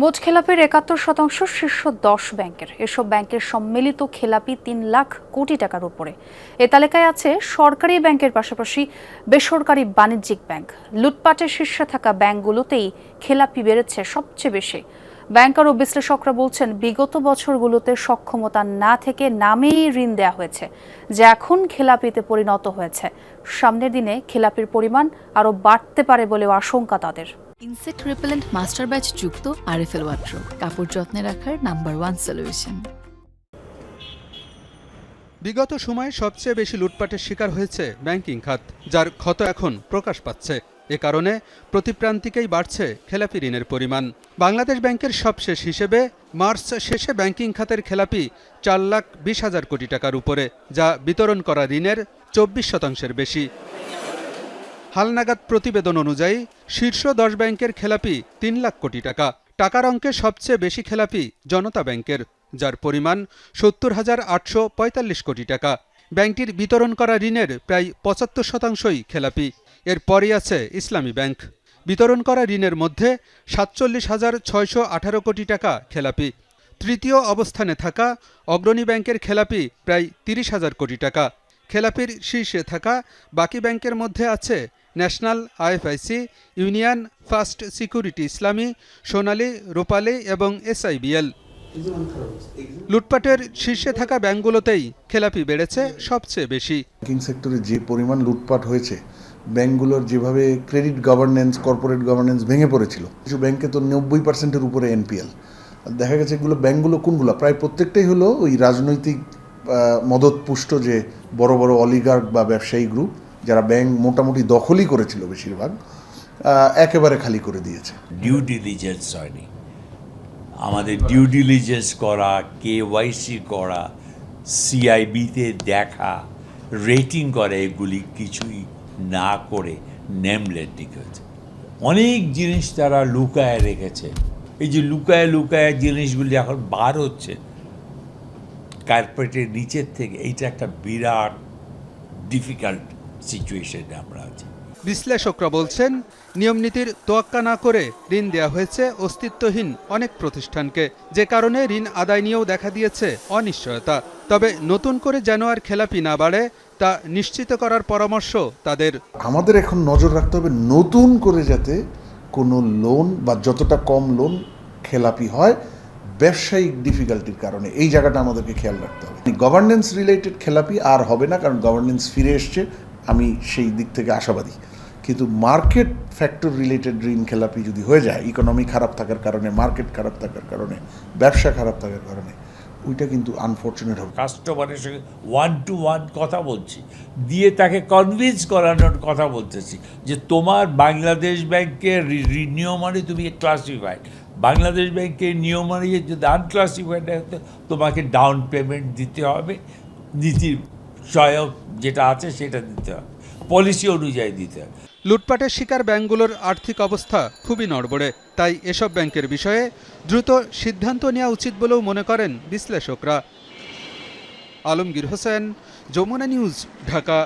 মোট খেলাপির একাত্তর শতাংশ শীর্ষ দশ ব্যাংকের। এসব ব্যাংকের সম্মিলিত খেলাপি তিন লাখ কোটি টাকার উপরে। এ তালিকায় আছে সরকারি ব্যাংকের পাশাপাশি বেসরকারি বাণিজ্যিক ব্যাংক। লুটপাটের শীর্ষে থাকা ব্যাংকগুলোতেই খেলাপি বেড়েছে সবচেয়ে বেশি। ব্যাংকার ও বিশ্লেষকরা বলছেন, বিগত বছরগুলোতে সক্ষমতা না থেকে নামেই ঋণ দেওয়া হয়েছে, যা এখন খেলাপিতে পরিণত হয়েছে। সামনের দিনে খেলাপির পরিমাণ আরও বাড়তে পারে বলেও আশঙ্কা তাদের। ইনসেক্ট রিপেলেন্ট মাস্টার ব্যাচ যুক্ত আরএফএল ওয়াট্রো কাপড় যত্নে রাখার নাম্বার ওয়ান সলিউশন। বিগত সময়ে সবচেয়ে বেশি লুটপাটের শিকার হয়েছে ব্যাংকিং খাত, যার ক্ষত এখন প্রকাশ পাচ্ছে। এ কারণে প্রতিপ্রান্তিকেই বাড়ছে খেলাপি ঋণের পরিমাণ। বাংলাদেশ ব্যাংকের সবশেষ হিসেবে মার্চ শেষে ব্যাংকিং খাতের খেলাপি চার লাখ বিশ হাজার কোটি টাকার উপরে, যা বিতরণ করা ঋণের চব্বিশ শতাংশের বেশি। হালনাগাদ প্রতিবেদন অনুযায়ী, শীর্ষ দশ ব্যাংকের খেলাপি তিন লাখ কোটি টাকা। টাকার অঙ্কে সবচেয়ে বেশি খেলাপি জনতা ব্যাংকের, যার পরিমাণ সত্তর হাজার আটশো পঁয়তাল্লিশ কোটি টাকা। ব্যাংকটির বিতরণ করা ঋণের প্রায় পঁচাত্তর শতাংশই খেলাপি। এরপরই আছে ইসলামী ব্যাংক। বিতরণ করা ঋণের মধ্যে সাতচল্লিশ হাজার ছয়শো আঠারো কোটি টাকা খেলাপি। তৃতীয় অবস্থানে থাকা অগ্রণী ব্যাংকের খেলাপি প্রায় তিরিশ হাজার কোটি টাকা। খেলাপির শীর্ষে থাকা বাকি ব্যাংকের মধ্যে আছে National, IFIC, Union, First Security, Islami, Sonali, Rupali এবং এসআইবিএল। লুটপাটের শীর্ষে থাকা ব্যাংকগুলোতেই খেলাপি বেড়েছে সবচেয়ে বেশি। ব্যাংকিং সেক্টরে যে পরিমাণ লুটপাট হয়েছে, ব্যাংকগুলোর যেভাবে ক্রেডিট গভর্নেন্স, কর্পোরেট গভর্নেন্স ভেঙে পড়েছিল, কিছু ব্যাংকে তো নব্বই পার্সেন্টের উপরে এনপিএল। দেখা গেছে এগুলো ব্যাংকগুলো কোনগুলো? প্রায় প্রত্যেকটাই হলো ওই রাজনৈতিক মদতপুষ্ট যে বড় বড় অলিগার্ক বা ব্যবসায়ী গ্রুপ যারা ব্যাংক মোটামুটি দখলই করেছিল বেশিরভাগ একেবারে খালি করে দিয়েছে। ডিউ ডিলিজেন্স হয়নি। আমাদের ডিউ ডিলিজেন্স করা কে ওয়াইসি করা সিআইবিতে দেখা রেটিং করা, এগুলি কিছুই না করে নেম লেন্ডিং হয়েছে। অনেক জিনিস তারা লুকায় রেখেছে। এই যে লুকায় লুকায় জিনিসগুলি এখন বার হচ্ছে। কার্পেটের নিচের থেকে এইটা একটা বিরাট ডিফিকাল্ট সিচুয়েশনে আমরা আছি। বিশ্লেষকরা বলছেন নিয়মনীতির তোয়াক্কা না করে ঋণ দেওয়া হয়েছে অস্তিত্বহীন অনেক প্রতিষ্ঠানকে। যে কারণে ঋণ আদায় নিয়েও দেখা দিয়েছে অনিশ্চয়তা। তবে নতুন করে যেন আর খেলাপি না বাড়ে তা নিশ্চিত করার পরামর্শ তাদের। আমাদের এখন নজর রাখতে হবে নতুন করে যাতে কোনো লোন বা যতটা কম লোন খেলাপি হয় ব্যবসায়িক ডিফিকাল্টির কারণে এই জায়গাটা আমাদেরকে খেয়াল রাখতে হবে। গভর্নেন্স রিলেটেড খেলাপি আর হবে না, কারণ গভর্নেন্স ফিরে এসছে, আমি সেই দিক থেকে আশাবাদী। কিন্তু মার্কেট ফ্যাক্টর রিলেটেড ঋণ খেলাপি যদি হয়ে যায় ইকোনমি খারাপ থাকার কারণে মার্কেট খারাপ থাকার কারণে, ব্যবসা খারাপ থাকার কারণে, ওইটা কিন্তু আনফর্চুনেট হবে। কাস্টমারের সঙ্গে ওয়ান টু ওয়ান কথা বলছি, দিয়ে তাকে কনভিন্স করানোর কথা বলতেছি যে তোমার বাংলাদেশ ব্যাংকের নিয়মানুযায়ী তুমি ক্লাসিফাইড বাংলাদেশ ব্যাংকের নিয়মানুযায়ী যদি আনক্লাসিফাইড হয় তো তোমাকে ডাউন পেমেন্ট দিতে হবে। নীতির সহায়ক যেটা আছে, সেটা দিতে হবে। পলিসি অনুযায়ী দিতে হবে। লুটপাটের শিকার ব্যাংকগুলোর আর্থিক অবস্থা খুবই নড়বড়ে। তাই এসব ব্যাংকের বিষয়ে দ্রুত সিদ্ধান্ত নেওয়া উচিত বলেও মনে করেন বিশ্লেষকরা। আলমগীর হোসেন, যমুনা নিউজ, ঢাকা।